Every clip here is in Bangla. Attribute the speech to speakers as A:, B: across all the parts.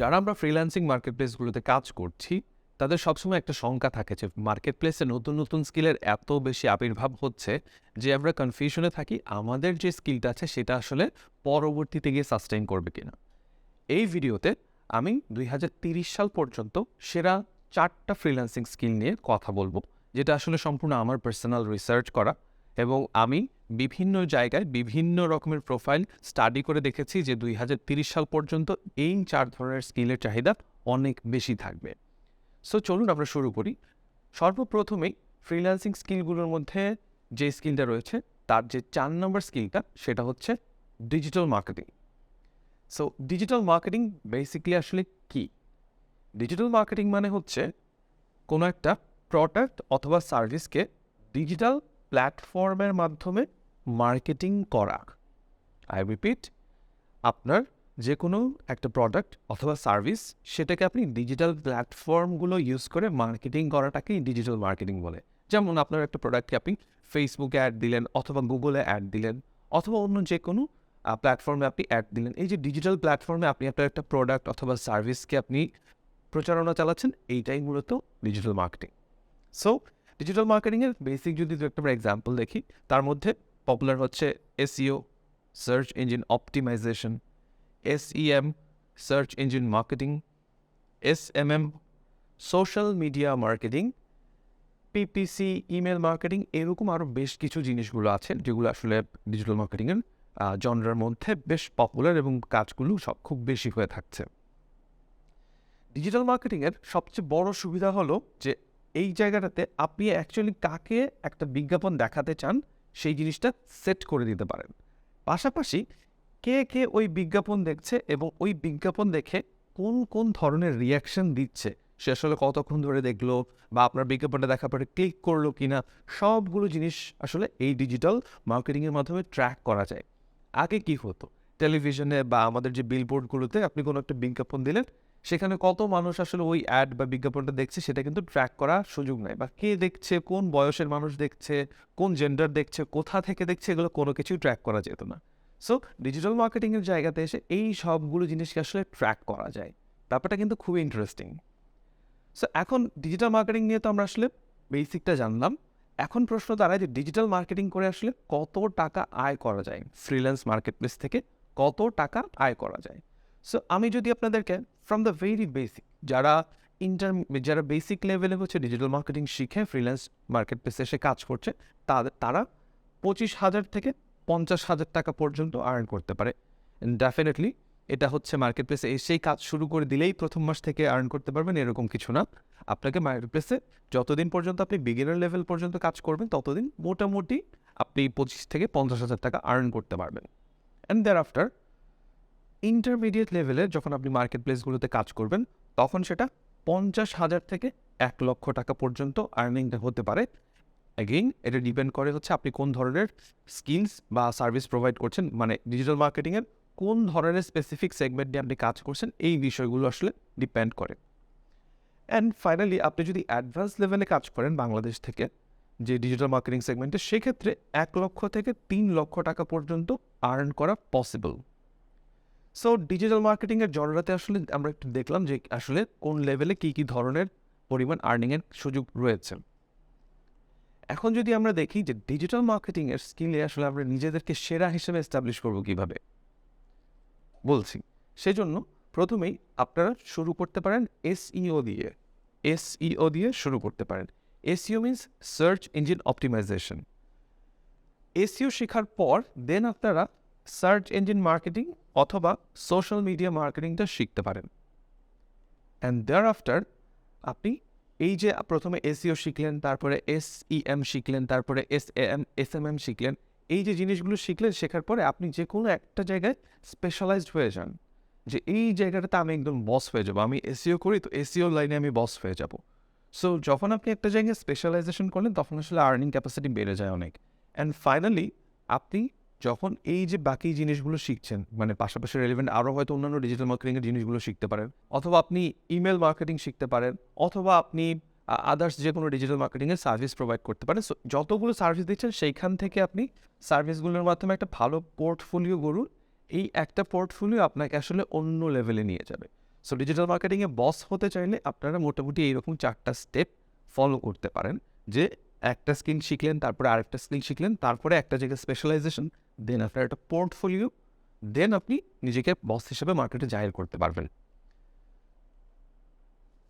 A: যারা আমরা ফ্রিল্যান্সিং মার্কেট প্লেসগুলোতে কাজ করছি, তাদের সবসময় একটা শঙ্কা থাকে যে মার্কেট প্লেসে নতুন নতুন স্কিলের এত বেশি আবির্ভাব হচ্ছে যে আমরা কনফিউশনে থাকি আমাদের যে স্কিলটা আছে সেটা আসলে পরবর্তীতে গিয়ে সাস্টেইন করবে কিনা। এই ভিডিওতে আমি দুই সাল পর্যন্ত সেরা চারটা ফ্রিল্যান্সিং স্কিল নিয়ে কথা বলব, যেটা আসলে সম্পূর্ণ আমার পার্সোনাল রিসার্চ করা এবং আমি বিভিন্ন জায়গায় বিভিন্ন রকমের প্রোফাইল স্টাডি করে দেখেছি যে দুই সাল পর্যন্ত এই চার ধরনের স্কিলের চাহিদা অনেক বেশি থাকবে। সো চলুন আমরা শুরু করি। সর্বপ্রথমেই ফ্রিল্যান্সিং স্কিলগুলোর মধ্যে যে স্কিলটা রয়েছে, তার যে চার নম্বর স্কিলটা সেটা হচ্ছে digital marketing so digital marketing basically আসলে কি? ডিজিটাল মার্কেটিং মানে হচ্ছে কোনো একটা প্রোডাক্ট অথবা সার্ভিসকে ডিজিটাল প্ল্যাটফর্মের মাধ্যমে মার্কেটিং করা। আই রিপিট আপনার যে কোনো একটা প্রোডাক্ট অথবা সার্ভিস সেটাকে আপনি ডিজিটাল প্ল্যাটফর্মগুলো ইউজ করে মার্কেটিং করাটাকেই ডিজিটাল মার্কেটিং বলে। যেমন আপনার একটা প্রোডাক্টকে আপনি ফেসবুকে অ্যাড দিলেন অথবা গুগলে অ্যাড দিলেন অথবা অন্য যে কোনো প্ল্যাটফর্মে আপনি অ্যাড দিলেন। এই যে ডিজিটাল প্ল্যাটফর্মে আপনি আপনার একটা প্রোডাক্ট অথবা সার্ভিসকে আপনি প্রচারণা চালাচ্ছেন, এইটাই মূলত ডিজিটাল মার্কেটিং সো ডিজিটাল মার্কেটিংয়ের বেসিক যদি দু একটা এক্সাম্পল দেখি, তার মধ্যে পপুলার হচ্ছে SEO search engine optimization SEM search engine marketing SMM social media marketing PPC email marketing এরকম আরও বেশ কিছু জিনিসগুলো আছে যেগুলো আসলে ডিজিটাল মার্কেটিংয়ের জনরার মধ্যে বেশ পপুলার এবং কাজগুলো সব খুব বেশি হয়ে থাকছে। ডিজিটাল মার্কেটিংয়ের সবচেয়ে বড় সুবিধা হলো যে এই জায়গাটাতে আপনি অ্যাকচুয়ালি কাকে একটা বিজ্ঞাপন দেখাতে চান সেই জিনিসটা সেট করে দিতে পারেন। পাশাপাশি কে কে ওই বিজ্ঞাপন দেখছে এবং ওই বিজ্ঞাপন দেখে কোন কোন ধরনের রিয়াকশন দিচ্ছে, সে আসলে কতক্ষণ ধরে দেখল বা আপনার বিজ্ঞাপনটা দেখার পরে ক্লিক করল কিনা, সবগুলো জিনিস আসলে এই ডিজিটাল মার্কেটিংয়ের মাধ্যমে ট্র্যাক করা যায়। আগে কি হতো? টেলিভিশনে বা আমাদের যে বিলবোর্ডগুলোতে আপনি কোনো একটা বিজ্ঞাপন দিলেন সেখানে কত মানুষ আসলে ওই অ্যাড বা বিজ্ঞাপনটা দেখছে সেটা কিন্তু ট্র্যাক করার সুযোগ নেই। বা কে দেখছে, কোন বয়সের মানুষ দেখছে, কোন জেন্ডার দেখছে, কোথা থেকে দেখছে, এগুলো কোনো কিছুই ট্র্যাক করা যেত না। সো ডিজিটাল মার্কেটিংয়ের জায়গাতে এসে এই সবগুলো জিনিসকে আসলে ট্র্যাক করা যায়। ব্যাপারটা কিন্তু খুবই ইন্টারেস্টিং সো এখন ডিজিটাল মার্কেটিং নিয়ে তো আমরা আসলে বেসিকটা জানলাম। এখন প্রশ্ন দাঁড়ায় যে ডিজিটাল মার্কেটিং করে আসলে কত টাকা আয় করা যায়? ফ্রিল্যান্স মার্কেট প্লেস থেকে কত টাকা আয় করা যায়? সো আমি যদি আপনাদেরকে ফ্রম দ্য ভেরি বেসিক যারা ইন্টার যারা বেসিক লেভেলে হচ্ছে ডিজিটাল মার্কেটিং শিখে ফ্রিল্যান্স মার্কেট প্লেসে এসে কাজ করছে তাদের তারা পঁচিশ হাজার থেকে পঞ্চাশ হাজার টাকা পর্যন্ত আর্ন করতে পারে। ডেফিনেটলি এটা হচ্ছে মার্কেট প্লেসে এসেই কাজ শুরু করে দিলেই প্রথম মাস থেকে আর্ন করতে পারবেন, এরকম কিছু না। আপনাকে মার্কেট প্লেসে যতদিন পর্যন্ত আপনি বিগিনার লেভেল পর্যন্ত কাজ করবেন, ততদিন মোটামুটি আপনি পঁচিশ থেকে পঞ্চাশ হাজার টাকা আর্ন করতে পারবেন। অ্যান্ড দেয়ার আফটার ইন্টারমিডিয়েট লেভেলে যখন আপনি মার্কেট প্লেসগুলোতে কাজ করবেন, তখন সেটা পঞ্চাশ হাজার থেকে এক লক্ষ টাকা পর্যন্ত আর্নিংটা হতে পারে। অ্যাগেইন এটা ডিপেন্ড করে হচ্ছে আপনি কোন ধরনের স্কিলস বা সার্ভিস প্রোভাইড করছেন মানে ডিজিটাল মার্কেটিংয়ের কোন ধরনের স্পেসিফিক সেগমেন্ট নিয়ে আপনি কাজ করছেন, এই বিষয়গুলো আসলে ডিপেন্ড করে। অ্যান্ড ফাইনালি আপনি যদি অ্যাডভান্স লেভেলে কাজ করেন বাংলাদেশ থেকে, যে ডিজিটাল মার্কেটিং সেগমেন্টে সেক্ষেত্রে এক লক্ষ থেকে তিন লক্ষ টাকা পর্যন্ত আর্ন করা পসিবল সো ডিজিটাল মার্কেটিংয়ের জনরাতে আসলে আমরা একটু দেখলাম যে আসলে কোন লেভেলে কী কী ধরনের পরিমাণ আর্নিংয়ের সুযোগ রয়েছে। এখন যদি আমরা দেখি যে ডিজিটাল মার্কেটিংয়ের স্কিলে আসলে আমরা নিজেদেরকে সেরা হিসেবে এস্টাবলিশ করব কীভাবে? বলছি, সেজন্য প্রথমেই আপনারা শুরু করতে পারেন এসইও দিয়ে। এসইও দিয়ে শুরু করতে পারেন। SEO means search engine optimization SEO শেখার পর দেন আপনারা সার্চ ইঞ্জিন মার্কেটিং অথবা সোশ্যাল মিডিয়া মার্কেটিংটা শিখতে পারেন। অ্যান্ড দেয়ার আফটার আপনি এই যে প্রথমে এসিও শিখলেন, তারপরে এস এম শিখলেন, তারপরে S M S M M শিখলেন, এই যে জিনিসগুলো শিখলেন, শেখার পরে আপনি যে কোনো একটা জায়গায় স্পেশালাইজড হয়ে যান। যে এই জায়গাটাতে আমি একদম বস হয়ে যাব। আমি এসিও করি তো এসিও লাইনে আমি বস হয়ে যাব। সো যখন আপনি একটা জায়গায় স্পেশালাইজেশন করলেন, তখন আসলে আর্নিং ক্যাপাসিটি বেড়ে যায় অনেক। অ্যান্ড ফাইনালি আপনি যখন এই যে বাকি জিনিসগুলো শিখছেন মানে পাশাপাশি রেলিভেন্ট আরও হয়তো অন্যান্য ডিজিটাল মার্কেটিংয়ের জিনিসগুলো শিখতে পারেন, অথবা আপনি ইমেল মার্কেটিং শিখতে পারেন, অথবা আপনি আদার্স যে কোনো ডিজিটাল মার্কেটিংয়ের সার্ভিস প্রোভাইড করতে পারেন। যতগুলো সার্ভিস দিচ্ছেন, সেইখান থেকে আপনি সার্ভিসগুলোর মাধ্যমে একটা ভালো পোর্টফোলিও গড়ুন। এই একটা পোর্টফোলিও আপনাকে আসলে অন্য লেভেলে নিয়ে যাবে। সো ডিজিটাল মার্কেটিংয়ে বস হতে চাইলে আপনারা মোটামুটি এইরকম চারটা স্টেপ ফলো করতে পারেন, যে একটা স্কিল শিখলেন, তারপরে আরেকটা স্কিল শিখলেন, তারপরে একটা জায়গায় স্পেশালাইজেশন দেন আপনার একটা পোর্টফোলিও দেন আপনি নিজেকে বস হিসেবে মার্কেটে জাহির করতে পারবেন।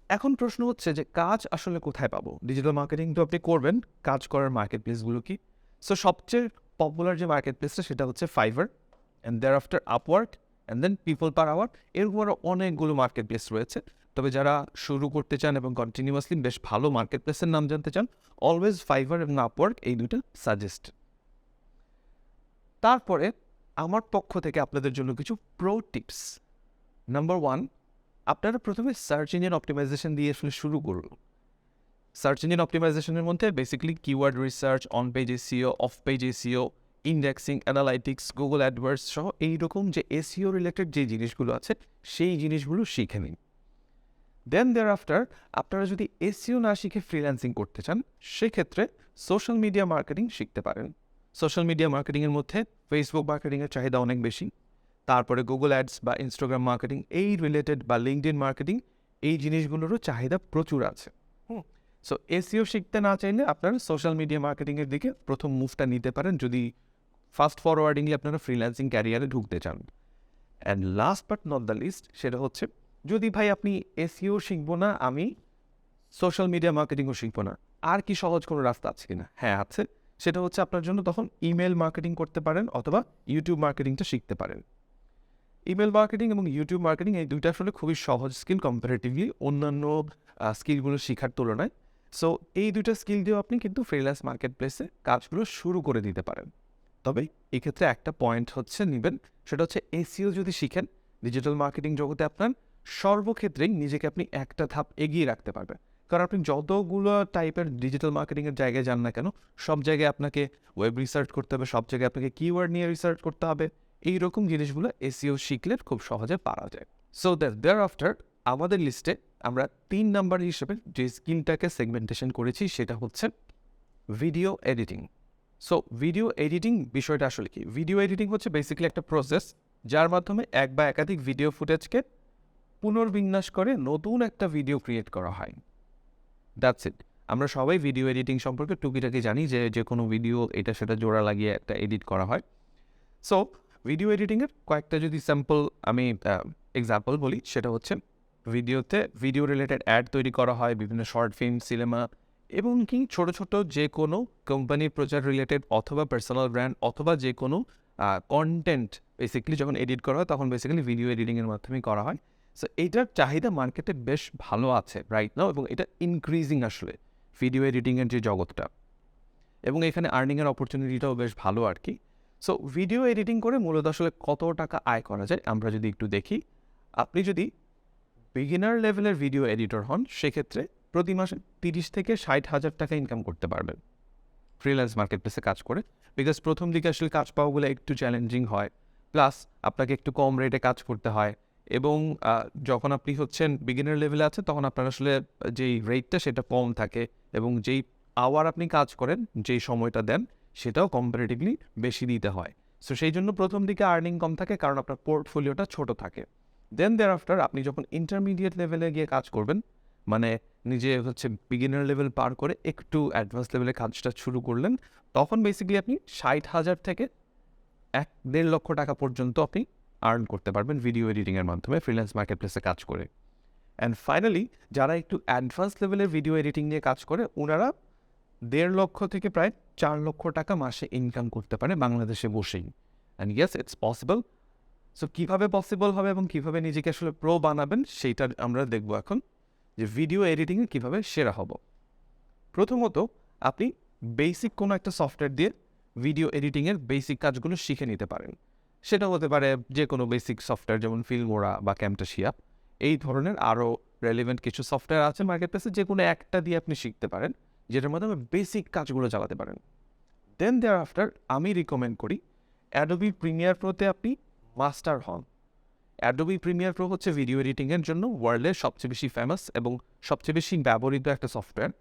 A: এখন প্রশ্ন হচ্ছে যে কাজ আসলে কোথায় পাবো? ডিজিটাল মার্কেটিং তো আপনি করবেন, কাজ করার মার্কেট প্লেসগুলো কি? সো সবচেয়ে পপুলার যে মার্কেট প্লেসটা সেটা হচ্ছে Fiverr and thereafter Upwork and then People Per Hour এরকম আরও অনেকগুলো মার্কেট প্লেস রয়েছে। তবে যারা শুরু করতে চান এবং কন্টিনিউয়াসলি বেশ ভালো মার্কেট প্লেসের নাম জানতে চান অলওয়েজ ফাইবার এবং আপওয়ার্ক এই দুটো সাজেস্ট তারপরে আমার পক্ষ থেকে আপনাদের জন্য কিছু প্রো টিপস নাম্বার ওয়ান আপনারা প্রথমে সার্চ ইঞ্জিন অপটিমাইজেশন দিয়ে আসলে শুরু করুন। সার্চ ইঞ্জিন অপটিমাইজেশনের মধ্যে basically keyword research on page SEO off page SEO indexing analytics Google AdWords সহ এইরকম যে এসিও রিলেটেড যে জিনিসগুলো আছে, সেই জিনিসগুলো শিখে নিন। দেন দেয়ার আফটার আপনারা যদি এসিও না শিখে ফ্রিল্যান্সিং করতে চান, সেক্ষেত্রে সোশ্যাল মিডিয়া মার্কেটিং শিখতে পারেন। সোশ্যাল মিডিয়া মার্কেটিংয়ের মধ্যে ফেসবুক মার্কেটিংয়ের চাহিদা অনেক বেশি। তারপরে গুগল অ্যাডস বা ইনস্টাগ্রাম মার্কেটিং এই রিলেটেড বা লিঙ্কড মার্কেটিং এই জিনিসগুলোরও চাহিদা প্রচুর আছে। হুম। সো এসিও শিখতে না চাইলে আপনারা সোশ্যাল মিডিয়া মার্কেটিংয়ের দিকে প্রথম মুভটা নিতে পারেন যদি ফাস্ট ফরওয়ার্ডিংলি আপনারা ফ্রিল্যান্সিং ক্যারিয়ারে ঢুকতে চান। And last but not the least সেটা হচ্ছে যদি ভাই আপনি এসিও শিখব না, আমি সোশ্যাল মিডিয়া মার্কেটিংও শিখব না। আর কি সহজ কোনো রাস্তা আছে কিনা? হ্যাঁ আছে। সেটা হচ্ছে আপনার জন্য তখন ইমেল মার্কেটিং করতে পারেন অথবা ইউটিউব মার্কেটিংটা শিখতে পারেন। ইমেল মার্কেটিং এবং ইউটিউব মার্কেটিং এই দুইটা আসলে খুবই সহজ স্কিল কম্পারেটিভলি অন্যান্য স্কিলগুলো শেখার তুলনায়। সো এই দুইটা স্কিল দিয়েও আপনি কিন্তু ফ্রিল্যান্স মার্কেট প্লেসে কাজগুলো শুরু করে দিতে পারেন। তবে এক্ষেত্রে একটা পয়েন্ট হচ্ছে নেবেন, সেটা হচ্ছে এসিও যদি শিখেন ডিজিটাল মার্কেটিং জগতে আপনার সর্বক্ষেত্রেই নিজেকে আপনি একটা ধাপ এগিয়ে রাখতে পারবেন। কারণ আপনি যতগুলো টাইপের ডিজিটাল মার্কেটিংয়ের জায়গায় যান না কেন, সব জায়গায় আপনাকে ওয়েব রিসার্চ করতে হবে, সব জায়গায় আপনাকে কিওয়ার্ড নিয়ে রিসার্চ করতে হবে। এই রকম জিনিসগুলো এসিও শিখলে খুব সহজে পারা যায়। সো দ্যাট দেয়ার আফটার আমাদের লিস্টে আমরা তিন নাম্বার হিসেবে যে স্কিলটাকে সেগমেন্টেশন করেছি সেটা হচ্ছে video editing so video editing বিষয়টা আসলে কি? ভিডিও এডিটিং হচ্ছে বেসিক্যালি একটা প্রসেস যার মাধ্যমে এক বা একাধিক ভিডিও ফুটেজকে পুনর্বিন্যাস করে নতুন একটা ভিডিও ক্রিয়েট করা হয়। দ্যাটস ইট আমরা সবাই ভিডিও এডিটিং সম্পর্কে টুকিটাকি জানি যে যে কোনো ভিডিও এটা সেটা জোড়া লাগিয়ে একটা এডিট করা হয়। সো ভিডিও এডিটিংয়ের কয়েকটা যদি স্যাম্পল আমি এক্সাম্পল বলি, সেটা হচ্ছে ভিডিওতে ভিডিও রিলেটেড অ্যাড তৈরি করা হয়, বিভিন্ন শর্ট ফিল্ম সিনেমা এবং কি ছোট ছোট যে কোনো কোম্পানির প্রচার রিলেটেড অথবা পার্সোনাল ব্র্যান্ড অথবা যে কোনো কন্টেন্ট বেসিক্যালি যখন এডিট করা হয়, তখন বেসিক্যালি ভিডিও এডিটিংয়ের মাধ্যমেই করা হয়। সো এইটার চাহিদা মার্কেটে বেশ ভালো আছে রাইট নাও এবং এটা ইনক্রিজিং আসলে ভিডিও এডিটিংয়ের যে জগৎটা। এবং এখানে আর্নিংয়ের অপরচুনিটিটাও বেশ ভালো আর কি। সো ভিডিও এডিটিং করে মূলত আসলে কত টাকা আয় করা যায় আমরা যদি একটু দেখি। আপনি যদি বিগিনার লেভেলের ভিডিও এডিটর হন, সেক্ষেত্রে প্রতি মাসে তিরিশ থেকে ষাট হাজার টাকা ইনকাম করতে পারবেন। ফ্রিল্যান্স মার্কেট প্লেসে কাজ করে। বিকজ প্রথম দিকে আসলে কাজ পাওয়াগুলো একটু চ্যালেঞ্জিং হয়। প্লাস আপনাকে একটু কম রেটে কাজ করতে হয়। এবং যখন আপনি হচ্ছেন বিগিনার লেভেলে আছে তখন আপনার আসলে যেই রেটটা সেটা কম থাকে এবং যেই আওয়ার আপনি কাজ করেন, যেই সময়টা দেন, সেটাও কম্পারেটিভলি বেশি দিতে হয়। সো সেই জন্য প্রথম দিকে আর্নিং কম থাকে কারণ আপনার পোর্টফোলিওটা ছোট থাকে। দেন দেয়ার আফটার আপনি যখন ইন্টারমিডিয়েট লেভেলে গিয়ে কাজ করবেন মানে নিজে হচ্ছে বিগিনার লেভেল পার করে একটু অ্যাডভান্স লেভেলে কাজটা শুরু করলেন, তখন বেসিক্যালি আপনি ষাট হাজার থেকে এক দেড় লক্ষ টাকা পর্যন্ত আপনি আর্ন করতে পারবেন ভিডিও এডিটিংয়ের মাধ্যমে ফ্রিল্যান্স মার্কেট প্লেসে কাজ করে। অ্যান্ড ফাইনালি যারা একটু অ্যাডভান্স লেভেলের ভিডিও এডিটিং নিয়ে কাজ করে ওনারা দেড় লক্ষ থেকে প্রায় চার লক্ষ টাকা মাসে ইনকাম করতে পারে বাংলাদেশে বসেই। And yes it's possible so কীভাবে পসিবল হবে এবং কীভাবে নিজেকে আসলে প্রো বানাবেন, সেইটা আমরা দেখব এখন যে ভিডিও এডিটিংয়ে কীভাবে সেরা হব। প্রথমত, আপনি বেসিক কোনো একটা সফটওয়্যার দিয়ে ভিডিও এডিটিংয়ের বেসিক কাজগুলো শিখে নিতে পারেন। সেটা হতে পারে যে কোনো বেসিক সফটওয়্যার যেমন ফিল্মোরা বা ক্যামটাশিয়া এই ধরনের আরও রেলিভেন্ট কিছু সফটওয়্যার আছে মার্কেট প্লেসে যে কোনো একটা দিয়ে আপনি শিখতে পারেন, যেটার মাধ্যমে বেসিক কাজগুলো চালাতে পারেন। দেন দেয়ার আফটার আমি রিকমেন্ড করি অ্যাডোবি প্রিমিয়ার প্রোতে আপনি মাস্টার হন। অ্যাডোবি প্রিমিয়ার প্রো হচ্ছে ভিডিও এডিটিংয়ের জন্য ওয়ার্ল্ডের সবচেয়ে বেশি ফেমাস এবং সবচেয়ে বেশি ব্যবহৃত একটা সফটওয়্যার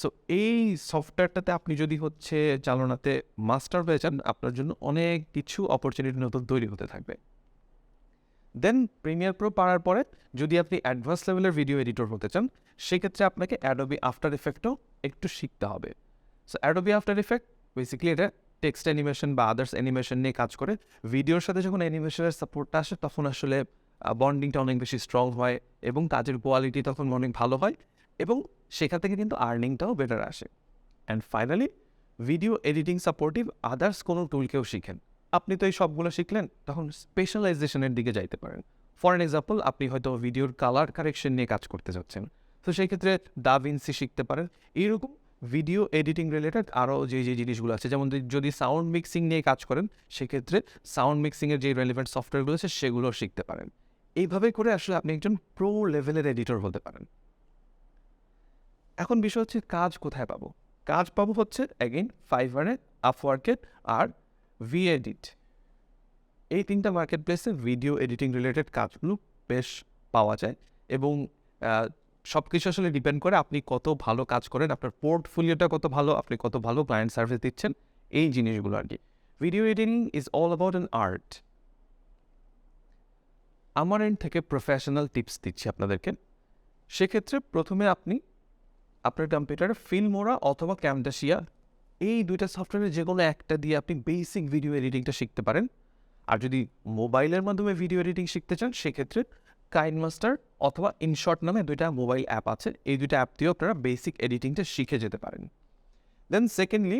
A: সো এই সফটওয়্যারটাতে আপনি যদি হচ্ছে চালনাতে মাস্টার হয়ে যান, আপনার জন্য অনেক কিছু অপরচুনিটি নতুন তৈরি হতে থাকবে। দেন প্রিমিয়ার প্রো পাওয়ার পরে যদি আপনি অ্যাডভান্স লেভেলের ভিডিও এডিটর হতে চান, সেক্ষেত্রে আপনাকে অ্যাডোবি আফটার এফেক্টও একটু শিখতে হবে। So Adobe After Effect basically এটা টেক্সট অ্যানিমেশন বা আদার্স অ্যানিমেশন নিয়ে কাজ করে। ভিডিওর সাথে যখন অ্যানিমেশনের সাপোর্টটা আসে, তখন আসলে বন্ডিংটা অনেক বেশি স্ট্রং হয় এবং কাজের কোয়ালিটি তখন অনেক ভালো হয় এবং সেখান থেকে কিন্তু আর্নিংটাও বেটার আসে। And finally video editing supportive others কোনো টুলকেও শিখেন। আপনি তো এই সবগুলো শিখলেন, তখন স্পেশালাইজেশনের দিকে যাইতে পারেন। ফর অ্যান এক্সাম্পল আপনি হয়তো ভিডিওর কালার কারেকশন নিয়ে কাজ করতে যাচ্ছেন। তো সেই ক্ষেত্রে ডাভিনসি শিখতে পারেন। এইরকম ভিডিও এডিটিং রিলেটেড আরও যে যে জিনিসগুলো আছে, যেমন যদি সাউন্ড মিক্সিং নিয়ে কাজ করেন, সেক্ষেত্রে সাউন্ড মিক্সিংয়ের যে রেলিভেন্ট সফটওয়্যারগুলো আছে, সেগুলো শিখতে পারেন। এইভাবে করে আসলে আপনি একজন প্রো লেভেলের এডিটর হতে পারেন। এখন বিষয় হচ্ছে কাজ কোথায় পাবো? কাজ পাবো হচ্ছে অ্যাগেন ফাইভারে আপওয়ার্কেট আর ভি এডিট এই তিনটা মার্কেট প্লেসে ভিডিও এডিটিং রিলেটেড কাজগুলো বেশ পাওয়া যায় এবং সব কিছু আসলে ডিপেন্ড করে আপনি কত ভালো কাজ করেন, আপনার পোর্টফোলিওটা কত ভালো, আপনি কত ভালো ক্লায়েন্ট সার্ভিস দিচ্ছেন, এই জিনিসগুলো আর কি। Video editing is all about an art আমার এন্ড থেকে প্রফেশনাল টিপস দিচ্ছি আপনাদেরকে। সেক্ষেত্রে প্রথমে আপনি আপনার কম্পিউটারে ফিল্মোরা অথবা ক্যামটাসিয়া এই দুইটা সফটওয়্যারের যে কোনো একটা দিয়ে আপনি বেসিক ভিডিও এডিটিংটা শিখতে পারেন। আর যদি মোবাইলের মাধ্যমে ভিডিও এডিটিং শিখতে চান, সেক্ষেত্রে কাইন মাস্টার অথবা ইনশর্ট নামে দুইটা মোবাইল অ্যাপ আছে। এই দুইটা অ্যাপ দিয়েও আপনারা বেসিক এডিটিংটা শিখে যেতে পারেন। দেন সেকেন্ডলি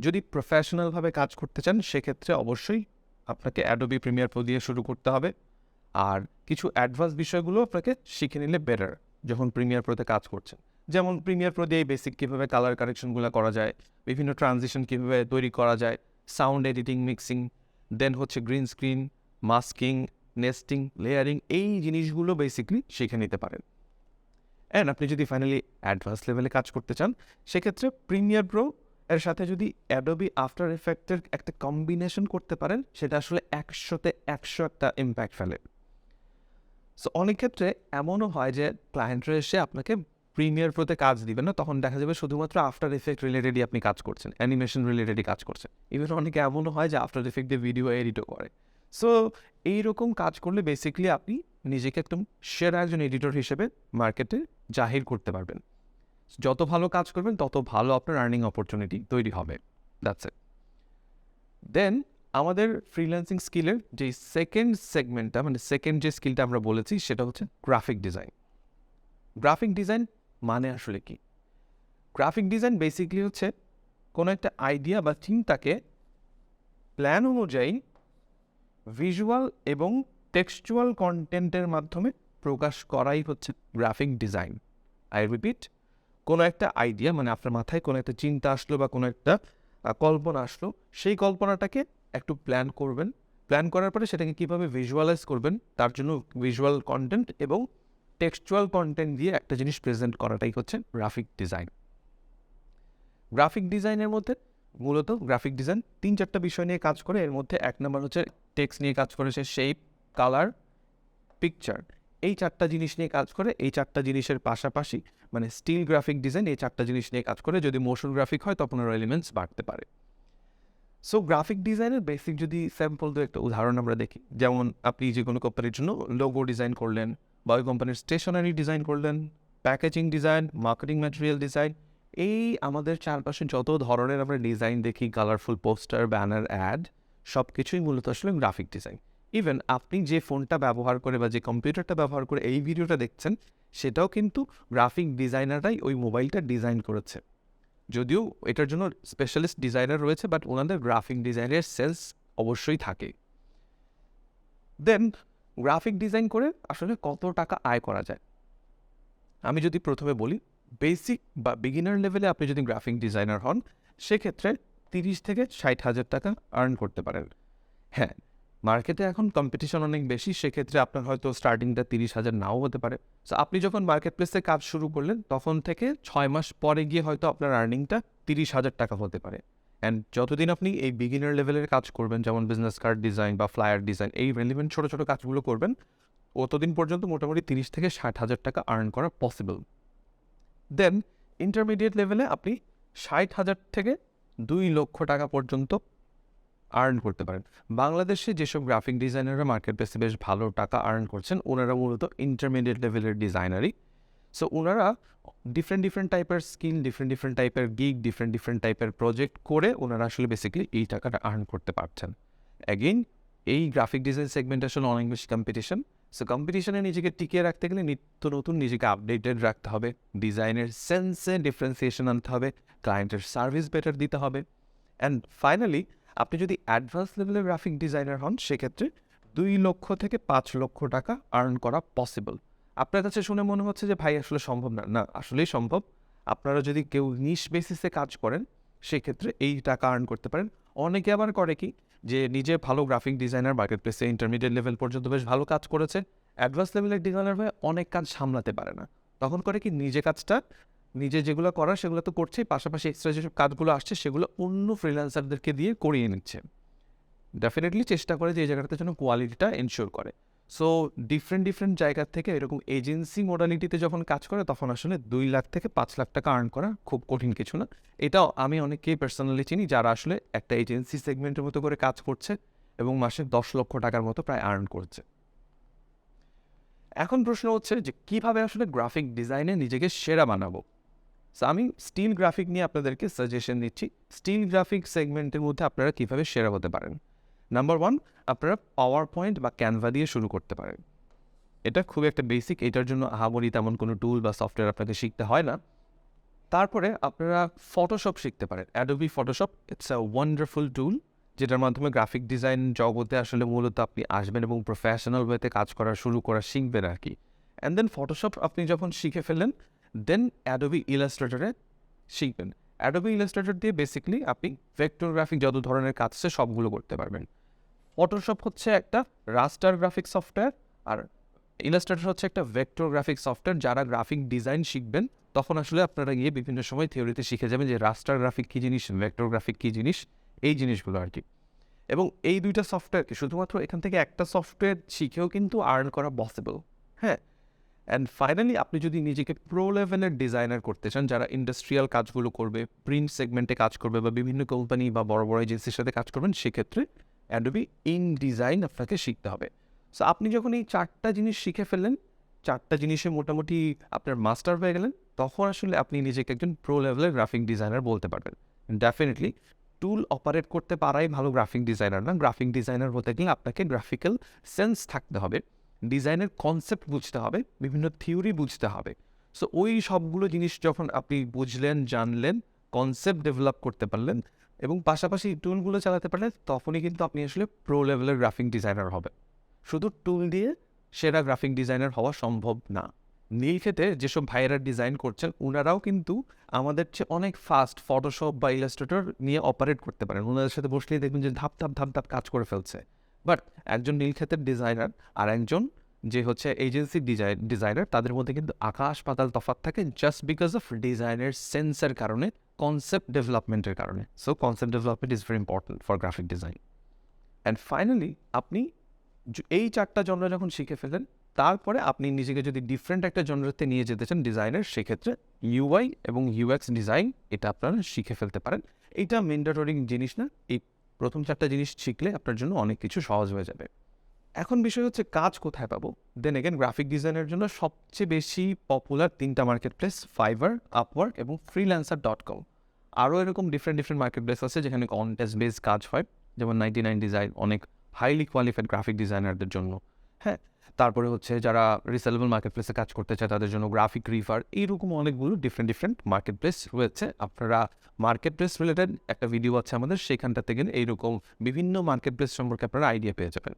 A: যদি প্রফেশনালভাবে কাজ করতে চান, সেক্ষেত্রে অবশ্যই আপনাকে অ্যাডোবি প্রিমিয়ার প্রো দিয়ে শুরু করতে হবে। আর কিছু অ্যাডভান্স বিষয়গুলো আপনাকে শিখে নিলে বেটার যখন প্রিমিয়ার প্রোতে কাজ করছেন। যেমন প্রিমিয়ার প্রো দিয়ে বেসিক কীভাবে কালার কারেকশনগুলো করা যায়, বিভিন্ন ট্রানজিশন কীভাবে তৈরি করা যায় সাউন্ড এডিটিং মিক্সিং দেন হচ্ছে green screen masking nesting layering এই জিনিসগুলো বেসিকলি শিখে নিতে পারেন। অ্যান্ড আপনি যদি ফাইনালি অ্যাডভান্স লেভেলে কাজ করতে চান, সেক্ষেত্রে প্রিমিয়ার প্রো এর সাথে যদি অ্যাডোবি আফটার এফেক্টের একটা কম্বিনেশন করতে পারেন, সেটা আসলে একশোতে একশো একটা ইম্প্যাক্ট ফেলে। সো অনেক ক্ষেত্রে এমনও হয় যে ক্লায়েন্টরা এসে আপনাকে প্রিমিয়ার প্রোতে কাজ দিবেন না, তখন দেখা যাবে শুধুমাত্র আফটার এফেক্ট রিলেটেডই আপনি কাজ করছেন অ্যানিমেশন রিলেটেডই কাজ করছেন। ইভেন অনেকে এমনও হয় যে আফটার এফেক্ট দিয়ে ভিডিও এডিটও করে। সো এইরকম কাজ করলে বেসিক্যালি আপনি নিজেকে একদম সেরা একজন এডিটর হিসেবে মার্কেটে জাহির করতে পারবেন। যত ভালো কাজ করবেন, তত ভালো আপনার আর্নিং অপরচুনিটি তৈরি হবে। দ্যাটস ইট দেন আমাদের ফ্রিল্যান্সিং স্কিলের যে সেকেন্ড সেগমেন্টটা মানে সেকেন্ড যে স্কিলটা আমরা বলেছি, সেটা হচ্ছে গ্রাফিক ডিজাইন গ্রাফিক ডিজাইন মানে আসলে কি? গ্রাফিক ডিজাইন বেসিক্যালি হচ্ছে কোনো একটা আইডিয়া বা চিন্তাকে প্ল্যান অনুযায়ী ভিজুয়াল এবং টেক্সচুয়াল কন্টেন্টের মাধ্যমে প্রকাশ করাই হচ্ছে গ্রাফিক ডিজাইন আই রিপিট কোনো একটা আইডিয়া মানে আপনার মাথায় কোনো একটা চিন্তা আসলো বা কোনো একটা কল্পনা আসলো, সেই কল্পনাটাকে একটু প্ল্যান করবেন। প্ল্যান করার পরে সেটাকে কীভাবে ভিজুয়ালাইজ করবেন, তার জন্য ভিজুয়াল কন্টেন্ট এবং টেক্সচুয়াল কন্টেন্ট দিয়ে একটা জিনিস প্রেজেন্ট করাটাই হচ্ছে গ্রাফিক ডিজাইন গ্রাফিক ডিজাইনের মধ্যে মূলত গ্রাফিক ডিজাইন তিন চারটা বিষয় নিয়ে কাজ করে। এর মধ্যে এক নম্বর হচ্ছে টেক্সট নিয়ে কাজ করে সে শেপ কালার পিকচার এই চারটা জিনিস নিয়ে কাজ করে। এই চারটা জিনিসের পাশাপাশি মানে স্টিল গ্রাফিক ডিজাইন এই চারটা জিনিস নিয়ে কাজ করে। যদি মোশন গ্রাফিক হয় তখন আরও এলিমেন্টস বাড়তে পারে। সো গ্রাফিক ডিজাইনের বেসিক যদি স্যাম্পল দু একটা উদাহরণ আমরা দেখি। যেমন আপনি যে কোনো কোম্পানির জন্য লোগো ডিজাইন করলেন বা ওই কোম্পানির স্টেশনারি ডিজাইন করলেন packaging design marketing material design এই আমাদের চারপাশে যত ধরনের আমরা ডিজাইন দেখি কালারফুল পোস্টার ব্যানার অ্যাড সব কিছুই মূলত আসলে গ্রাফিক ডিজাইন ইভেন আপনি যে ফোনটা ব্যবহার করে বা যে কম্পিউটারটা ব্যবহার করে এই ভিডিওটা দেখছেন, সেটাও কিন্তু গ্রাফিক ডিজাইনাররাই ওই মোবাইলটা ডিজাইন করেছে। যদিও এটার জন্য স্পেশালিস্ট ডিজাইনার রয়েছে বাট ওনাদের গ্রাফিক ডিজাইনের সেন্স অবশ্যই থাকে। দেন গ্রাফিক ডিজাইন করে আসলে কত টাকা আয় করা যায়। আমি যদি প্রথমে বলি বেসিক বা বিগিনার লেভেলে আপনি যদি গ্রাফিক ডিজাইনার হন, সেক্ষেত্রে তিরিশ থেকে ষাট হাজার টাকা আর্ন করতে পারেন। হ্যাঁ মার্কেটে এখন কম্পিটিশন অনেক বেশি, সেক্ষেত্রে আপনার হয়তো স্টার্টিংটা তিরিশ হাজার নাও হতে পারে। সো আপনি যখন মার্কেট প্লেসে কাজ শুরু করলেন, তখন থেকে ছয় মাস পরে গিয়ে হয়তো আপনার আর্নিংটা তিরিশ হাজার টাকা হতে পারে। অ্যান্ড যতদিন আপনি এই বিগিনার লেভেলের কাজ করবেন, যেমন বিজনেস কার্ড ডিজাইন বা ফ্লায়ার ডিজাইন এই রেলিভেন্ট ছোটো ছোটো কাজগুলো করবেন, অতদিন পর্যন্ত মোটামুটি তিরিশ থেকে ষাট হাজার টাকা আর্ন করা পসিবল দেন ইন্টারমিডিয়েট লেভেলে আপনি ষাট হাজার থেকে দুই লক্ষ টাকা পর্যন্ত আর্ন করতে পারেন। বাংলাদেশে যেসব গ্রাফিক ডিজাইনাররা মার্কেট প্লেসে বেশ ভালো টাকা আর্ন করছেন, ওনারা মূলত ইন্টারমিডিয়েট লেভেলের ডিজাইনারই সো ওনারা ডিফারেন্ট ডিফারেন্ট টাইপের স্কিল ডিফারেন্ট ডিফারেন্ট টাইপের গিগ ডিফারেন্ট ডিফারেন্ট টাইপের প্রজেক্ট করে ওনারা আসলে বেসিক্যালি এই টাকাটা আর্ন করতে পারছেন। অ্যাগেইন এই গ্রাফিক ডিজাইন সেগমেন্ট আসলে অনেক বেশি কম্পিটিশন সো কম্পিটিশনে নিজেকে টিকিয়ে রাখতে গেলে নিত্য নতুন নিজেকে আপডেটেড রাখতে হবে। ডিজাইনের সেন্সে ডিফারেন্সিয়েশন আনতে হবে। ক্লায়েন্টের সার্ভিস বেটার দিতে হবে। অ্যান্ড ফাইনালি আপনি যদি অ্যাডভান্স লেভেলের গ্রাফিক ডিজাইনার হন, সেক্ষেত্রে দুই লক্ষ থেকে পাঁচ লক্ষ টাকা আর্ন করা পসিবল আপনার কাছে শুনে মনে হচ্ছে যে, ভাই, আসলে সম্ভব না। না, আসলেই সম্ভব। আপনারা যদি কেউ নিশ বেসিসে কাজ করেন, সেক্ষেত্রে এই টাকা আর্ন করতে পারেন। অনেকে আবার করে কি, যে, নিজে ভালো গ্রাফিক ডিজাইনার মার্কেট প্লেসে ইন্টারমিডিয়েট লেভেল পর্যন্ত বেশ ভালো কাজ করেছে। অ্যাডভান্স লেভেলের ডিজাইনার হয়ে অনেক কাজ সামলাতে পারে না। তখন করে কি, নিজে কাজটা, নিজে যেগুলো করার, সেগুলো তো করছেই, পাশাপাশি এক্সট্রা যেসব কাজগুলো আসছে, সেগুলো অন্য ফ্রিল্যান্সারদেরকে দিয়ে করিয়ে নিচ্ছে। ডেফিনেটলি চেষ্টা করে যে, এই জায়গাটাতে যেন কোয়ালিটিটা এনশিওর করে। সো ডিফারেন্ট ডিফারেন্ট জায়গার থেকে এরকম এজেন্সি মোডালিটিতে যখন কাজ করে, তখন আসলে দুই লাখ থেকে পাঁচ লাখ টাকা আর্ন করা খুব কঠিন কিছু না। এটাও আমি অনেককেই পার্সোনালি চিনি যারা আসলে একটা এজেন্সি সেগমেন্টের মতো করে কাজ করছে এবং মাসে দশ লক্ষ টাকার মতো প্রায় আর্ন করছে। এখন প্রশ্ন হচ্ছে যে, কীভাবে আসলে গ্রাফিক ডিজাইনে নিজেকে সেরা বানাবো? সো আমি স্টিল গ্রাফিক নিয়ে আপনাদেরকে সাজেশন দিচ্ছি স্টিল গ্রাফিক সেগমেন্টের মধ্যে আপনারা কীভাবে সেরা হতে পারেন? নাম্বার ওয়ান আপনারা পাওয়ার পয়েন্ট বা ক্যানভা দিয়ে শুরু করতে পারেন। এটা খুব একটা বেসিক এটার জন্য আহামরি তেমন কোনো টুল বা সফটওয়্যার আপনাকে শিখতে হয় না। তারপরে আপনারা ফটোশপ শিখতে পারেন। Adobe Photoshop it's a wonderful tool যেটার মাধ্যমে গ্রাফিক ডিজাইন জগতে আসলে মূলত আপনি আসবেন এবং প্রফেশনাল ওয়েতে কাজ করা শুরু করা শিখবেন আর কি। অ্যান্ড দেন ফটোশপ আপনি যখন শিখে ফেললেন দেন অ্যাডোবি ইলাস্ট্রেটরে শিখবেন। অ্যাডোবি ইলাস্ট্রেটর দিয়ে বেসিক্যালি আপনি ভেক্টর গ্রাফিক যত ধরনের কাজ আছে সবগুলো করতে পারবেন। ফটোশপ হচ্ছে একটা রাস্টার গ্রাফিক সফটওয়্যার আর ইলাস্ট্রেটর হচ্ছে একটা ভেক্টর গ্রাফিক সফটওয়্যার যারা গ্রাফিক ডিজাইন শিখবেন, তখন আসলে আপনারা গিয়ে বিভিন্ন সময় থিওরিতে শিখে যাবেন যে রাস্টার গ্রাফিক কী জিনিস ভেক্টর গ্রাফিক কী জিনিস, এই জিনিসগুলো আর কি এবং এই দুইটা সফটওয়্যারকে শুধুমাত্র এখান থেকে একটা সফটওয়্যার শিখেও কিন্তু আর্ন করা পসিবল হ্যাঁ? অ্যান্ড ফাইনালি আপনি যদি নিজেকে প্রো লেভেলের ডিজাইনার করতে চান, যারা ইন্ডাস্ট্রিয়াল কাজগুলো করবে প্রিন্ট সেগমেন্টে কাজ করবে বা বিভিন্ন কোম্পানি বা বড় বড় এজেন্সির সাথে কাজ করবেন, সেক্ষেত্রে অ্যাডোবি ইন ডিজাইন আপনাকে শিখতে হবে। সো আপনি যখন এই চারটা জিনিস শিখে ফেললেন, চারটা জিনিসে মোটামুটি আপনার মাস্টার হয়ে গেলেন, তখন আসলে আপনি নিজেকে একজন প্রো লেভেলের গ্রাফিক ডিজাইনার বলতে পারবেন। ডেফিনেটলি টুল অপারেট করতে পারাই ভালো গ্রাফিক ডিজাইনার না। গ্রাফিক ডিজাইনার হতে গেলে আপনাকে গ্রাফিক্যাল সেন্স থাকতে হবে ডিজাইনের কনসেপ্ট বুঝতে হবে, বিভিন্ন থিওরি বুঝতে হবে। সো ওই সবগুলো জিনিস যখন আপনি বুঝলেন, জানলেন কনসেপ্ট ডেভেলপ করতে পারলেন এবং পাশাপাশি টুলগুলো চালাতে পারলে তখনই কিন্তু আপনি আসলে প্রো লেভেলের গ্রাফিক ডিজাইনার হবে শুধু টুল দিয়ে সেরা গ্রাফিক ডিজাইনার হওয়া সম্ভব না। নীল যেসব ভাইয়েরা ডিজাইন করছেন ওনারাও কিন্তু আমাদের চেয়ে অনেক ফাস্ট ফটোশপ বা ইলাস্ট্রেটর নিয়ে অপারেট করতে পারেন। ওনাদের সাথে বসলেই দেখবেন যে ধাপ ধাপ ধাপ ধাপ কাজ করে ফেলছে। বাট একজন নীল ডিজাইনার আর একজন যে হচ্ছে এজেন্সি ডিজাইন ডিজাইনার তাদের মধ্যে কিন্তু আকাশ পাতাল তফাৎ থাকে জাস্ট বিকজ অফ ডিজাইনের সেন্সের কারণে। কনসেপ্ট ডেভেলপমেন্টের কারণে। So concept development is very important for graphic design and finally আপনি এই চারটা জনরা যখন শিখে ফেলেন তারপরে আপনি নিজেকে যদি ডিফারেন্ট একটা জনরাতে নিয়ে যেতে চান ডিজাইনের সেক্ষেত্রে ইউআই এবং ইউএক্স ডিজাইন এটা আপনারা শিখে ফেলতে পারেন। এইটা মেন্ডাটরি জিনিস না। এই প্রথম চারটা জিনিস শিখলে আপনার জন্য অনেক কিছু সহজ হয়ে যাবে। এখন বিষয় হচ্ছে কাজ কোথায় পাবো? দেন এগেন গ্রাফিক ডিজাইনের জন্য সবচেয়ে বেশি পপুলার তিনটা মার্কেট প্লেস ফাইবার আপওয়ার্ক এবং ফ্রিল্যান্সার ডট কম আরও এরকম ডিফারেন্ট ডিফারেন্ট মার্কেট প্লেস আছে যেখানে কন্টেস্ট বেস কাজ হয়। যেমন নাইনটি নাইন ডিজাইন অনেক হাইলি কোয়ালিফাইড গ্রাফিক ডিজাইনারদের জন্য। হ্যাঁ তারপরে হচ্ছে যারা রিসেলেবল মার্কেট প্লেসে কাজ করতে চায় তাদের জন্য গ্রাফিক রিফার এইরকম অনেকগুলো ডিফারেন্ট ডিফারেন্ট মার্কেট প্লেস রয়েছে। আপনারা মার্কেট প্লেস রিলেটেড একটা ভিডিও আছে আমাদের, সেখানটাতে গেলে এইরকম বিভিন্ন মার্কেট প্লেস সম্পর্কে আপনারা আইডিয়া পেয়ে যাবেন।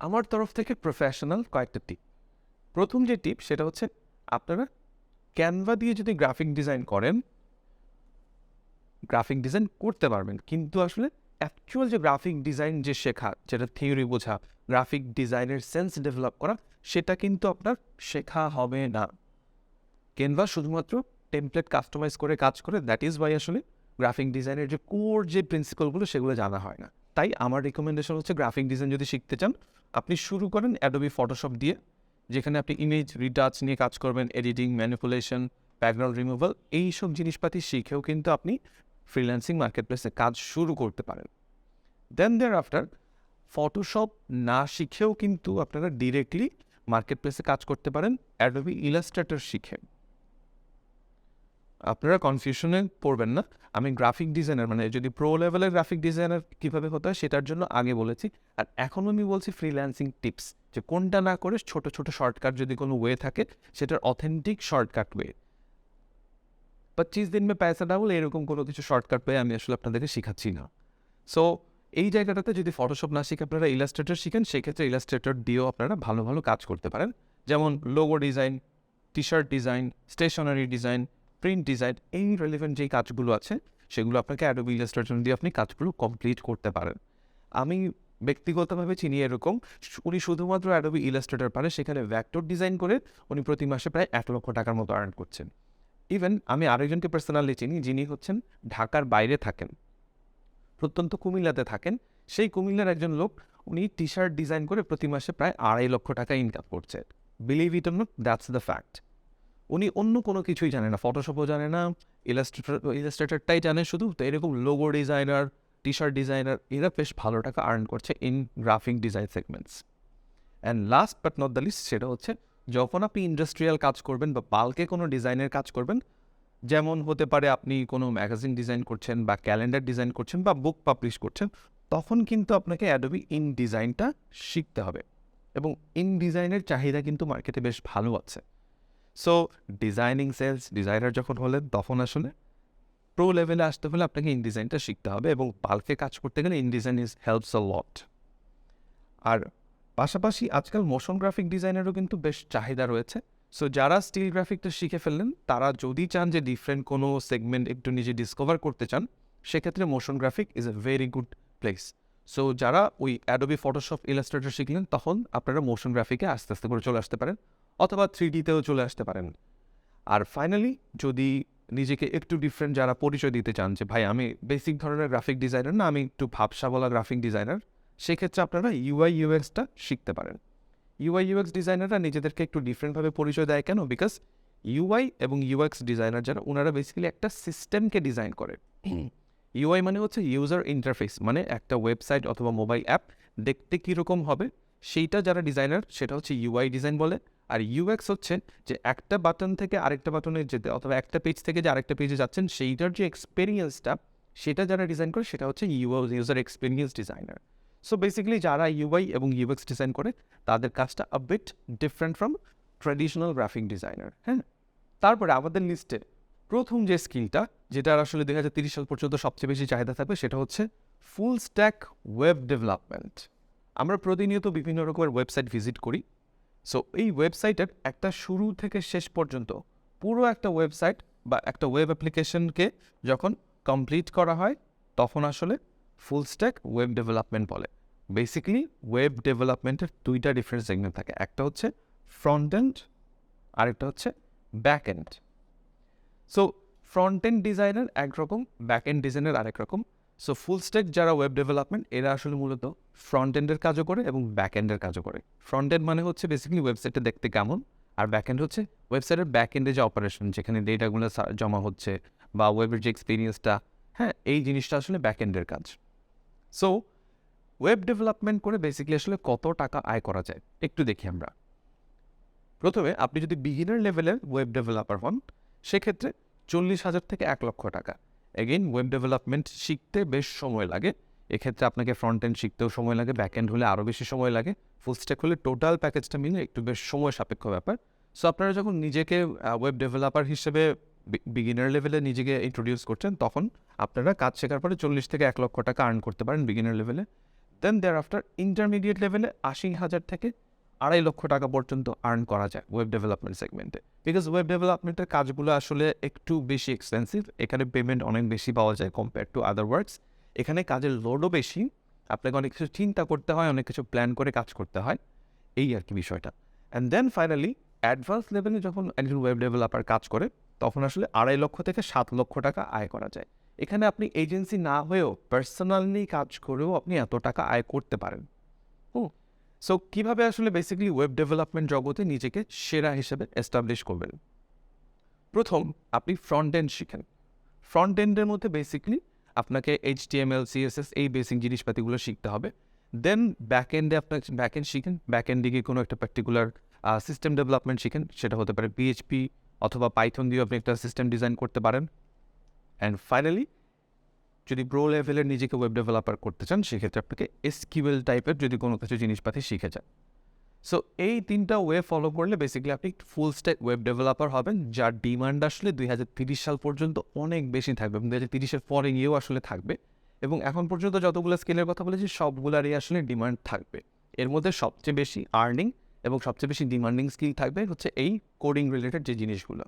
A: আমার তরফ থেকে প্রফেশনাল কয়েকটা টিপ প্রথম যে টিপ সেটা হচ্ছে আপনারা ক্যানভা দিয়ে যদি গ্রাফিক ডিজাইন করেন গ্রাফিক ডিজাইন করতে পারবেন। কিন্তু আসলে অ্যাকচুয়াল যে গ্রাফিক ডিজাইন যে শেখা, যেটা থিওরি বোঝা গ্রাফিক ডিজাইনের সেন্স ডেভেলপ করা, সেটা কিন্তু আপনার শেখা হবে না। ক্যানভা শুধুমাত্র টেমপ্লেট কাস্টমাইজ করে কাজ করে দ্যাট ইজ ওয়াই আসলে গ্রাফিক ডিজাইনের যে কোর যে প্রিন্সিপালগুলো সেগুলো জানা হয় না। তাই আমার রিকমেন্ডেশন হচ্ছে গ্রাফিক ডিজাইন যদি শিখতে চান আপনি শুরু করেন অ্যাডোবি ফটোশপ দিয়ে, যেখানে আপনি ইমেজ রিটাচ নিয়ে কাজ করবেন এডিটিং ম্যানিপুলেশন ব্যাকগ্রাউন্ড রিমুভাল এইসব জিনিসপাতি শিখেও কিন্তু আপনি ফ্রিল্যান্সিং মার্কেট প্লেসে কাজ শুরু করতে পারেন। দেন দেয়ার আফটার ফটোশপ না শিখেও কিন্তু আপনারা ডিরেক্টলি মার্কেট প্লেসে কাজ করতে পারেন। অ্যাডোবি ইলাস্ট্রেটর শিখে। আপনারা কনফিউশনে পড়বেন না। আমি গ্রাফিক ডিজাইনার মানে যদি প্রো লেভেলের গ্রাফিক ডিজাইনার কীভাবে হতে হয় সেটার জন্য আগে বলেছি। আর এখন আমি বলছি ফ্রিল্যান্সিং টিপস যে কোনটা না করে ছোট ছোট শর্টকাট যদি কোনো ওয়ে থাকে, সেটার অথেন্টিক শর্টকাট ওয়ে পঁচিশ দিন মে পয়সা ডাবল এরকম কোনো কিছু শর্টকাট ওয়ে আমি আসলে আপনাদেরকে শেখাচ্ছি না। সো এই জায়গাটাতে যদি ফটোশপ না শিখে আপনারা ইলাস্ট্রেটর শিখেন, সেক্ষেত্রে ইলাস্ট্রেটর দিয়েও আপনারা ভালো ভালো কাজ করতে পারেন। যেমন logo design T shirt design stationery design print design এই রেলিভেন্ট যেই কাজগুলো আছে, সেগুলো আপনাকে অ্যাডোবি ইলাস্ট্রেটর দিয়ে আপনি কাজগুলো কমপ্লিট করতে পারেন। আমি ব্যক্তিগতভাবে চিনি এরকম, উনি শুধুমাত্র অ্যাডোবি ইলাস্ট্রেটর পারে, সেখানে ভ্যাক্টর ডিজাইন করে উনি প্রতি মাসে প্রায় এক লক্ষ টাকার মতো আর্ন করছেন। ইভেন আমি আরেকজনকে পার্সোনালি চিনি, যিনি হচ্ছেন ঢাকার বাইরে থাকেন, প্রত্যন্ত কুমিল্লাতে থাকেন। সেই কুমিল্লার একজন লোক, উনি টি শার্ট ডিজাইন করে প্রতি মাসে প্রায় আড়াই লক্ষ টাকা ইনকাম করছে। Believe it not that's the fact উনি অন্য কোনো কিছুই জানে না। ফটোশপও জানে না ইলাস্ট্রেটর ইলাস্ট্রেটরটাই জানে শুধু, তো এরকম logo designer T shirt designer এরা বেশ ভালো টাকা আর্ন করছে in graphic design segments and last but not the least সেটা হচ্ছে, যখন আপনি ইন্ডাস্ট্রিয়াল কাজ করবেন বা বাল্কে কোনো ডিজাইনের কাজ করবেন, যেমন হতে পারে আপনি কোনো ম্যাগাজিন ডিজাইন করছেন বা ক্যালেন্ডার ডিজাইন করছেন বা বুক পাবলিশ করছেন, তখন কিন্তু আপনাকে অ্যাডোবি ইন ডিজাইনটা শিখতে হবে। এবং ইন ডিজাইনের চাহিদা কিন্তু মার্কেটে বেশ ভালো আছে। সো ডিজাইনিং সেলস ডিজাইনার যখন হলেন, তখন আসলে প্রো লেভেলে আসতে হলে আপনাকে ইন ডিজাইনটা শিখতে হবে এবং বাল্কে কাজ করতে গেলে InDesign is helps a lot আর পাশাপাশি আজকাল মোশন গ্রাফিক ডিজাইনেরও কিন্তু বেশ চাহিদা রয়েছে। সো যারা স্টিল গ্রাফিকটা শিখে ফেললেন, তারা যদি চান যে ডিফারেন্ট কোনো সেগমেন্ট একটু নিজে ডিসকভার করতে চান, সেক্ষেত্রে motion graphic is a very good place so যারা ওই অ্যাডোবি ফটোশপ ইলাস্ট্রেটর শিখলেন, তখন আপনারা মোশন গ্রাফিকে আস্তে আস্তে করে চলে আসতে পারেন। অথবা থ্রি ডিতেও চলে আসতে পারেন। আর ফাইনালি যদি নিজেকে একটু ডিফারেন্ট যারা পরিচয় দিতে চান যে, ভাই, আমি বেসিক ধরনের গ্রাফিক ডিজাইনার না, আমি একটু ভাবসা বলা গ্রাফিক ডিজাইনার সেক্ষেত্রে আপনারা ইউআই ইউএক্সটা শিখতে পারেন। ইউআই ইউএক্স ডিজাইনাররা নিজেদেরকে একটু ডিফারেন্টভাবে পরিচয় দেয় কেন? বিকজ ইউআই এবং ইউএক্স ডিজাইনার যারা ওনারা বেসিক্যালি একটা সিস্টেমকে ডিজাইন করে। ইউআই মানে হচ্ছে ইউজার ইন্টারফেস মানে একটা ওয়েবসাইট অথবা মোবাইল অ্যাপ দেখতে কীরকম হবে, সেইটা যারা ডিজাইনার সেটা হচ্ছে ইউআই ডিজাইন বলে। আর ইউএক্স হচ্ছে যে একটা বাটন থেকে আরেকটা বাটনে যেতে, অথবা একটা পেজ থেকে যে আরেকটা পেজে যাচ্ছেন, সেইটার যে এক্সপিরিয়েন্সটা সেটা যারা ডিজাইন করে, সেটা হচ্ছে UI user experience designer so basically যারা ইউআই এবং ইউএক্স ডিজাইন করে, তাদের কাজটা a bit different from traditional graphic designer হ্যাঁ? তারপরে আমাদের লিস্টে প্রথম যে স্কিলটা যেটা আসলে দুই হাজার তিরিশ সাল পর্যন্ত সবচেয়ে বেশি চাহিদা থাকবে, সেটা হচ্ছে ফুল স্ট্যাক ওয়েব ডেভেলপমেন্ট আমরা প্রতিনিয়ত বিভিন্ন রকমের ওয়েবসাইট ভিজিট করি। সো এই ওয়েবসাইটের একটা শুরু থেকে শেষ পর্যন্ত পুরো একটা ওয়েবসাইট বা একটা ওয়েব অ্যাপ্লিকেশনকে যখন কমপ্লিট করা হয়, তখন আসলে ফুল স্ট্যাক ওয়েব ডেভেলপমেন্ট বলে। বেসিক্যালি ওয়েব ডেভেলপমেন্টের দুইটা ডিফারেন্ট সেগমেন্ট থাকে। একটা হচ্ছে ফ্রন্ট এন্ড আরেকটা হচ্ছে back end so front end ডিজাইনের একরকম ব্যাক এন্ড ডিজাইনার আরেক রকম। সো ফুল স্টেক যারা ওয়েব ডেভেলপমেন্ট এরা আসলে মূলত ফ্রন্ট এন্ডের কাজও করে এবং ব্যাক এন্ডের কাজও করে। ফ্রন্ট এন্ড মানে হচ্ছে বেসিক্যালি ওয়েবসাইটটা দেখতে কেমন, আর ব্যাক এন্ড হচ্ছে ওয়েবসাইটের ব্যাক এন্ডে যে অপারেশন যেখানে ডেটাগুলো জমা হচ্ছে বা ওয়েবের যে এক্সপিরিয়েন্সটা হ্যাঁ এই জিনিসটা আসলে ব্যাক এন্ডের কাজ। সো ওয়েব ডেভেলপমেন্ট করে বেসিক্যালি আসলে কত টাকা আয় করা যায়, একটু দেখি আমরা। প্রথমে আপনি যদি বিগিনার লেভেলের ওয়েব ডেভেলপার হন, সেক্ষেত্রে চল্লিশ হাজার থেকে এক লক্ষ টাকা। এগেইন ওয়েব ডেভেলপমেন্ট শিখতে বেশ সময় লাগে। এক্ষেত্রে আপনাকে ফ্রন্ট এন্ড শিখতেও সময় লাগে ব্যাক এন্ড হলে আরও বেশি সময় লাগে। ফুল স্ট্যাক হলে টোটাল প্যাকেজটা মিলে একটু বেশ সময় সাপেক্ষ ব্যাপার। সো আপনারা যখন নিজেকে ওয়েব ডেভেলপার হিসেবে বিগিনার লেভেলে নিজেকে ইন্ট্রোডিউস করছেন, তখন আপনারা কাজ শেখার পরে চল্লিশ থেকে এক লক্ষ টাকা আর্ন করতে পারেন বিগিনার লেভেলে দেন দেয়ার আফটার ইন্টারমিডিয়েট লেভেলে আশি হাজার থেকে আড়াই লক্ষ টাকা পর্যন্ত আর্ন করা যায় ওয়েব ডেভেলপমেন্ট সেগমেন্টে বিকজ ওয়েব ডেভেলপমেন্টের কাজগুলো আসলে একটু বেশি এক্সপেন্সিভ এখানে পেমেন্ট অনেক বেশি পাওয়া যায় কম্পেয়ার টু আদার ওয়ার্ডস এখানে কাজের লোডও বেশি, আপনাকে অনেক কিছু চিন্তা করতে হয়, অনেক কিছু প্ল্যান করে কাজ করতে হয়, এই আর কি বিষয়টা। অ্যান্ড দেন ফাইনালি অ্যাডভান্স লেভেলে যখন একজন ওয়েব ডেভেলপার কাজ করে, তখন আসলে আড়াই লক্ষ থেকে সাত লক্ষ টাকা আয় করা যায়। এখানে আপনি এজেন্সি না হয়েও পার্সোনালি কাজ করেও আপনি এত টাকা আয় করতে পারেন। সো কীভাবে আসলে বেসিক্যালি ওয়েব ডেভেলপমেন্ট জগতে নিজেকে সেরা হিসেবে এস্টাবলিশ করবেন? প্রথম, আপনি ফ্রন্ট এন্ড শিখেন। ফ্রন্ট এন্ডের মধ্যে বেসিকলি আপনাকে H T M L CSS এই বেসিক জিনিসপাতিগুলো শিখতে হবে। দেন ব্যাক এন্ডে আপনার ব্যাক এন্ড শিখেন। ব্যাক এন্ডে গিয়ে কোনো একটা পার্টিকুলার সিস্টেম ডেভেলপমেন্ট শিখেন। সেটা হতে পারে পিএইচপি অথবা পাইথন দিয়ে আপনি একটা সিস্টেম ডিজাইন করতে পারেন। অ্যান্ড ফাইনালি যদি প্রো লেভেলের নিজেকে ওয়েব ডেভেলপার করতে চান, সেক্ষেত্রে আপনাকে এসকিউএল টাইপের যদি কোনো কিছু জিনিসপাতি শিখে যান। সো এই তিনটা ওয়ে ফলো করলে বেসিক্যালি আপনি ফুল স্ট্যাক ওয়েব ডেভেলপার হবেন, যার ডিমান্ড আসলে দুই সাল পর্যন্ত অনেক বেশি থাকবে এবং দুই হাজার তিরিশের পরে গিয়েও আসলে থাকবে। এবং এখন পর্যন্ত যতগুলো স্কিলের কথা বলেছি, সবগুলারই আসলে ডিমান্ড থাকবে। এর মধ্যে সবচেয়ে বেশি আর্নিং এবং সবচেয়ে বেশি ডিমান্ডিং স্কিল থাকবে হচ্ছে এই কোডিং রিলেটেড যে জিনিসগুলো।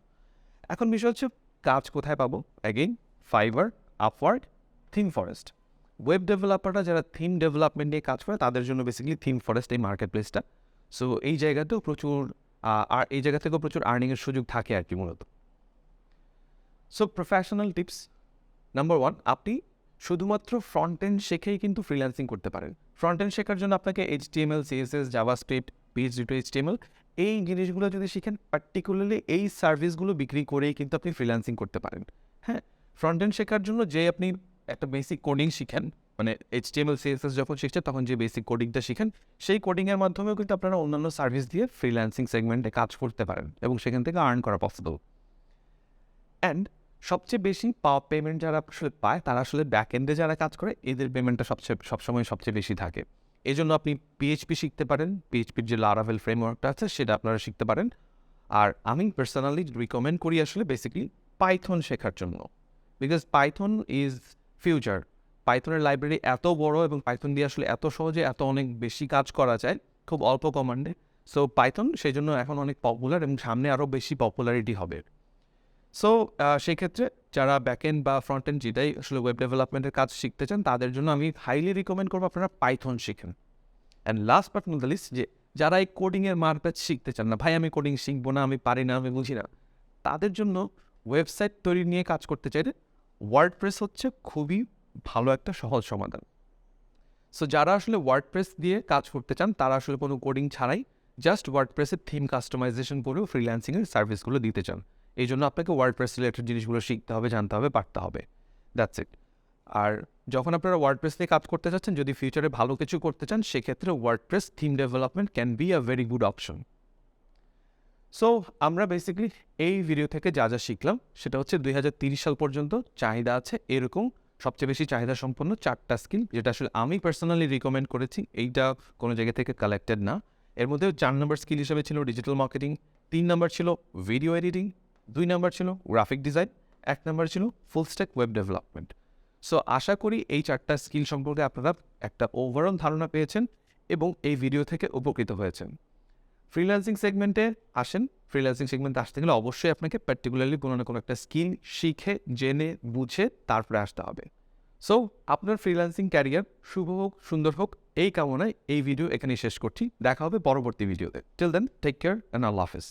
A: এখন বিষয় হচ্ছে, কাজ কোথায় পাবো? Again Fiverr Upwork ThemeForest web ডেভেলপাররা যারা থিম ডেভেলপমেন্ট নিয়ে কাজ করে, তাদের জন্য বেসিক্যালি থিম ফরেস্ট এই মার্কেট প্লেসটা সো এই জায়গাতেও প্রচুর আর, এই জায়গা থেকেও প্রচুর আর্নিংয়ের সুযোগ থাকে আর কি মূলত। So professional tips number one আপনি শুধুমাত্র ফ্রন্ট এন্ড শেখেই কিন্তু ফ্রিল্যান্সিং করতে পারেন। ফ্রন্ট এন্ড শেখার জন্য আপনাকে HTML CSS JavaScript PHP to HTML এই জিনিসগুলো যদি শিখেন পার্টিকুলারলি এই সার্ভিসগুলো বিক্রি করেই কিন্তু আপনি ফ্রিল্যান্সিং করতে পারেন। হ্যাঁ ফ্রন্ট এন্ড শেখার জন্য যে আপনি একটা বেসিক কোডিং শিখেন। মানে এইচটিএমএল সিএসএস যখন শিখছেন, তখন যে বেসিক কোডিংটা শিখেন, সেই কোডিংয়ের মাধ্যমেও কিন্তু আপনারা অন্যান্য সার্ভিস দিয়ে ফ্রিল্যান্সিং সেগমেন্টে কাজ করতে পারেন এবং সেখান থেকে আর্ন করা পসিবল অ্যান্ড সবচেয়ে বেশি পাওয়া পেমেন্ট যারা আসলে পায়, তারা আসলে ব্যাক এন্ডে যারা কাজ করে, এদের পেমেন্টটা সবচেয়ে, সবসময় সবচেয়ে বেশি থাকে। এই জন্য আপনি পিএইচপি শিখতে পারেন। পিএইচপির যে লারাভেল ফ্রেমওয়ার্কটা আছে, সেটা আপনারা শিখতে পারেন। আর আমি পার্সোনালি রিকমেন্ড করি আসলে বেসিক্যালি পাইথন শেখার জন্য। বিকজ পাইথন ইজ ফিউচার পাইথনের লাইব্রেরি এত বড় এবং পাইথন দিয়ে আসলে এত সহজে এত অনেক বেশি কাজ করা যায়, খুব অল্প কমান্ডে সো পাইথন সেই জন্য এখন অনেক পপুলার এবং সামনে আরও বেশি পপুলারিটি হবে। সো সেই ক্ষেত্রে যারা ব্যাকএন্ড বা ফ্রন্ট এন্ড যেটাই আসলে ওয়েব ডেভেলপমেন্টের কাজ শিখতে চান, তাদের জন্য আমি হাইলি রিকমেন্ড করব আপনারা পাইথন শিখেন। And last but not the least যে যারা এই কোডিংয়ের মার্কেট শিখতে চান না, ভাই, আমি কোডিং শিখব না, আমি পারি না, আমি বুঝি না। তাদের জন্য ওয়েবসাইট তৈরি নিয়ে কাজ করতে চাইলে ওয়ার্ডপ্রেস হচ্ছে খুবই ভালো একটা সহজ সমাধান। সো যারা আসলে ওয়ার্ডপ্রেস দিয়ে কাজ করতে চান, তারা আসলে কোনো কোডিং ছাড়াই জাস্ট ওয়ার্ডপ্রেসের থিম কাস্টমাইজেশন করেও ফ্রিল্যান্সিংয়ের সার্ভিসগুলো দিতে চান। এই জন্য আপনাকে ওয়ার্ডপ্রেস রিলেটেড জিনিসগুলো শিখতে হবে, জানতে হবে, পারতে হবে। দ্যাটস ইট আর যখন আপনারা ওয়ার্ডপ্রেস নিয়ে কাজ করতে চাচ্ছেন যদি ফিউচারে ভালো কিছু করতে চান, সেক্ষেত্রে WordPress theme development can be a very good option so আমরা বেসিক্যালি এই ভিডিও থেকে যা যা শিখলাম, সেটা হচ্ছে দুই সাল পর্যন্ত চাহিদা আছে। এরকম সবচেয়ে বেশি চাহিদা সম্পন্ন চারটা স্কিল, যেটা আসলে আমি পার্সোনালি রিকমেন্ড করেছি। এইটা কোনো জায়গা থেকে কালেক্টেড না। এর মধ্যে চার নম্বর স্কিল হিসেবে ছিল ডিজিটাল মার্কেটিং তিন নম্বর ছিল ভিডিও এডিটিং দুই নম্বর ছিল গ্রাফিক ডিজাইন এক নম্বর ছিল full stack web development so আশা করি এই চারটা স্কিল সম্পর্কে আপনারা একটা ওভারঅল ধারণা পেয়েছেন এবং এই ভিডিও থেকে উপকৃত হয়েছেন। ফ্রিল্যান্সিং সেগমেন্টে আসেন। ফ্রিল্যান্সিং সেগমেন্টে আসতে গেলে অবশ্যই আপনাকে পার্টিকুলারলি কোনো না কোনো একটা স্কিল শিখে, জেনে, বুঝে তারপরে আসতে হবে। সো আপনার ফ্রিল্যান্সিং ক্যারিয়ার শুভ হোক, সুন্দর হোক, এই কামনায় এই ভিডিও এখানেই শেষ করছি। দেখা হবে পরবর্তী ভিডিওতে till then take care and আল্লাহ হাফেজ।